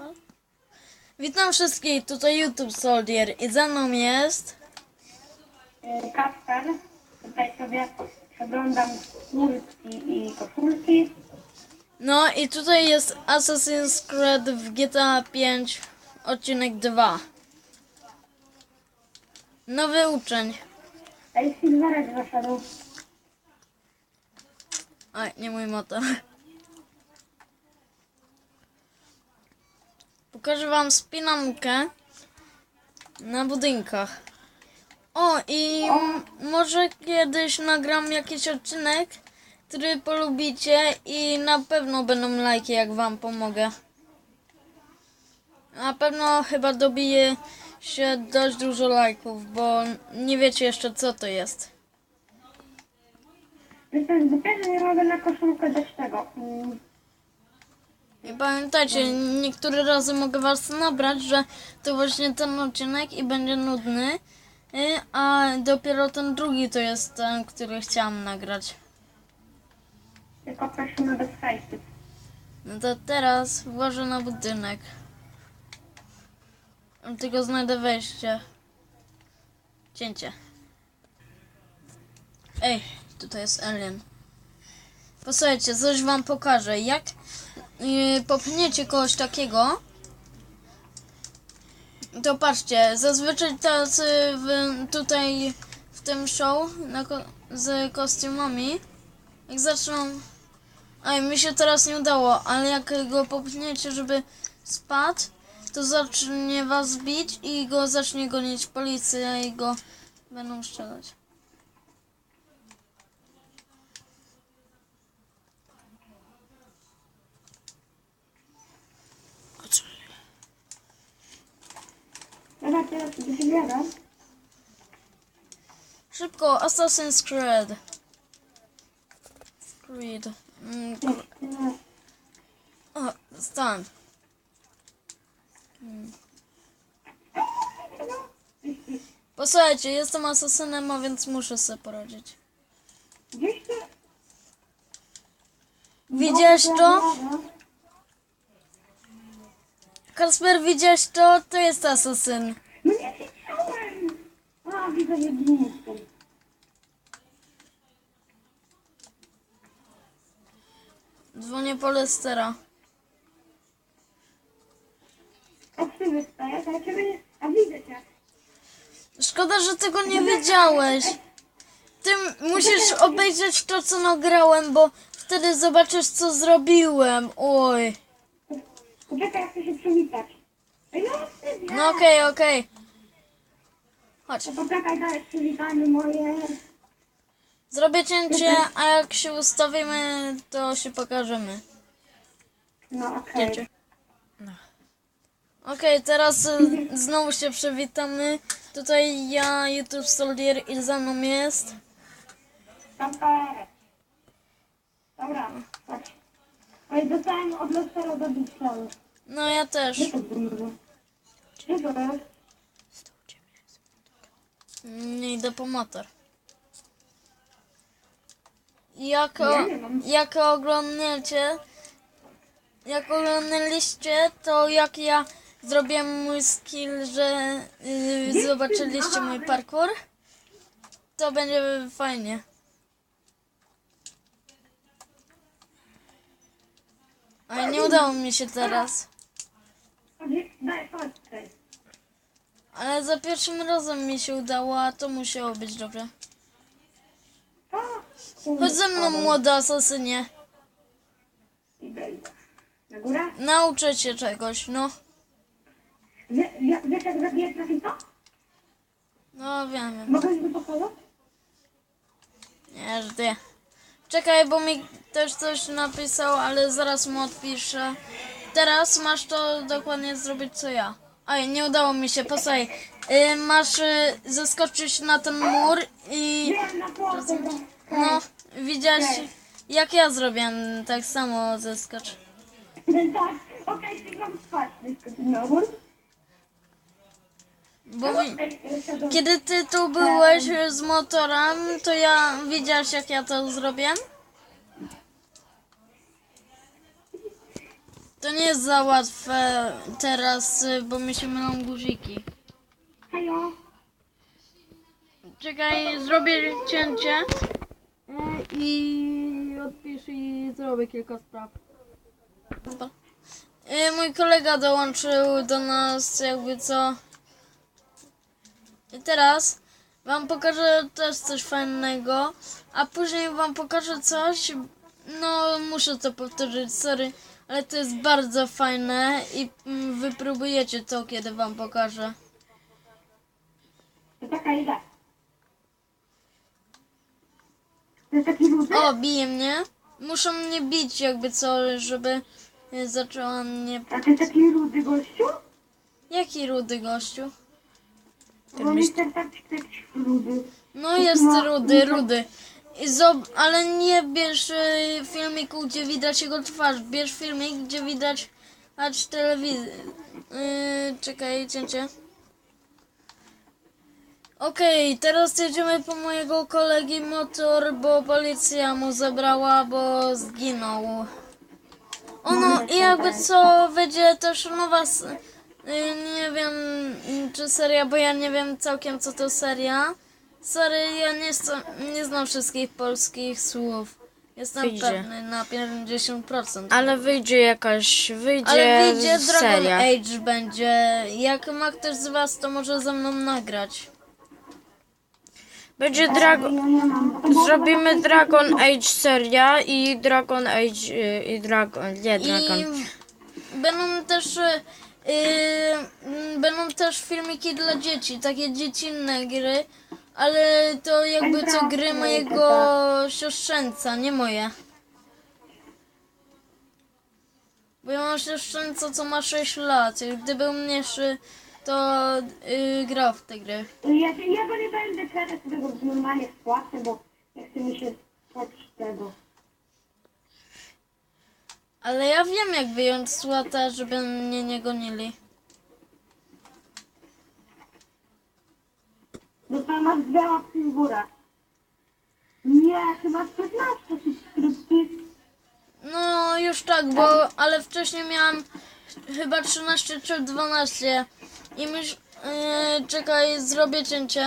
Fal? Witam wszystkich, tutaj YouTube Soldier i ze mną jest... E, Kasper. Tutaj sobie przeglądam kurtki i koszulki. No i tutaj jest Assassin's Creed w GTA 5 odcinek 2. Nowy uczeń. Ej, Silverek zaszedł. Oj, nie mój motor. Pokażę wam spinankę na budynkach. O, i może kiedyś nagram jakiś odcinek, który polubicie i na pewno będą lajki, jak wam pomogę. Na pewno chyba dobije się dość dużo lajków, bo nie wiecie jeszcze co to jest. Jestem dopiero nie robię na koszulkę też tego. I pamiętajcie, niektóre razy mogę was nabrać, że to właśnie ten odcinek i będzie nudny, y, a dopiero ten drugi to jest ten, który chciałam nagrać. Tylko prosimy bez fejsów. No to teraz włożę na budynek. Tylko znajdę wejście. Cięcie. Ej, tutaj jest alien. Posłuchajcie, coś wam pokażę. Jak yy, popchniecie kogoś takiego, to patrzcie, zazwyczaj tacy w, tutaj w tym show na z kostiumami, jak zaczną Ej, mi się teraz nie udało, ale jak go popchniecie, żeby spadł, to zacznie was bić i go zacznie gonić policja i go będą strzelać. Teraz. Szybko, Assassin's Creed. Creed. Mm, o, stan. Mm. Posłuchajcie, jestem asasynem, a więc muszę sobie poradzić. Widziałeś to? Kasper, widziałeś to? To jest asasyn. A, widzę jedynkę. Dzwonię po Lestera. A ty wystajesz, a ciebie nie... A widzę cię. Szkoda, że tego nie wiedziałeś. Ty musisz obejrzeć to, co nagrałem, bo wtedy zobaczysz, co zrobiłem. Oj. Poczekaj, jak chcę się przywitać. No, ty. No okej, okej. Chodź. Poczekaj, daj przywitanie moje. Zrobię cięcie, a jak się ustawimy, to się pokażemy. No, okej. Cięcie. Okej, teraz y, znowu się przywitamy. Tutaj ja, YouTube Soldier i za mną jest. Super. Dobra, chodź. Oj, dostałem od Lestera do Bixlaru. No ja też. Gdzie to było? Gdzie to jest? Nie idę po motor. Jak, o, Nie, nie mam. jak oglądniecie, jak oglądaliście, to jak ja zrobiłem mój skill, że yy, zobaczyliście mój parkour, to będzie fajnie. Ale nie udało mi się teraz. Daj, chodź. Ale za pierwszym razem mi się udało, a to musiało być dobre. Chodź ze mną, młody asasynie. Na górę? Nauczę cię czegoś, no. Wie, wie, wiesz jak zabijać na? No wiem, wiem. Mogę mi pokazać? Nie, że ty. Czekaj, bo mi też coś napisał, ale zaraz mu odpiszę. Teraz masz to dokładnie zrobić co ja. Oj, nie udało mi się, posłuchaj. Y, masz y, zeskoczyć na ten mur i... No, widziałeś jak ja zrobiłem, tak samo zeskocz. Tak, okej. Bo kiedy ty tu byłeś z motorem, to ja widziałeś jak ja to zrobiłem? To nie jest za łatwe teraz, y, bo mi się mylą guziki. Hejo. Czekaj, zrobię cięcie y, i odpisz i zrobię kilka spraw. Y, Mój kolega dołączył do nas jakby co. I teraz wam pokażę też coś fajnego, a później wam pokażę coś. No, muszę to powtórzyć, sorry, ale to jest bardzo fajne i mm, wypróbujecie to, kiedy wam pokażę. To taka idę. To jest taki? O, bije mnie. Muszą mnie bić jakby co, żeby y, zaczęła mnie... A to jest taki rudy gościu? Jaki rudy gościu? Bo mi ten tak rudy. No jest rudy, rudy. Zob- ale nie bierz y, filmiku, gdzie widać jego twarz. Bierz filmik, gdzie widać acz telewizję. Yy, czekaj, cięcie. Okej, teraz jedziemy po mojego kolegi motor, bo policja mu zabrała, bo zginął. Ono i jakby co będzie też nowa, s- y, nie wiem czy seria, bo ja nie wiem całkiem co to seria. Sorry, ja nie, nie znam wszystkich polskich słów. Jestem Wyjdzie. pewny na 50%. Ale wyjdzie jakaś, wyjdzie, Ale wyjdzie Dragon seria. Age będzie. Jak ma ktoś z was, to może ze mną nagrać. Będzie Dragon... Zrobimy Dragon Age seria i Dragon Age y, i Dragon, nie Dragon. I będą też y, y, będą też filmiki dla dzieci, takie dziecinne gry, ale to jakby co gry mojego siostrzeńca, nie moje. Bo ja mam siostrzeńca, co ma 6 lat. i Gdy był mniejszy, to y, grał w te gry. Ja, się, ja go nie będę teraz tego normalnie spłacę, bo nie chce mi się spłać tego. Ale ja wiem, jak wyjąć słata, żeby mnie nie gonili. W górę. Nie, chyba 15 subskrypcji. No już tak, bo ale wcześniej miałam chyba 13 czy 12 i myśl, yy, czekaj, zrobię cięcie.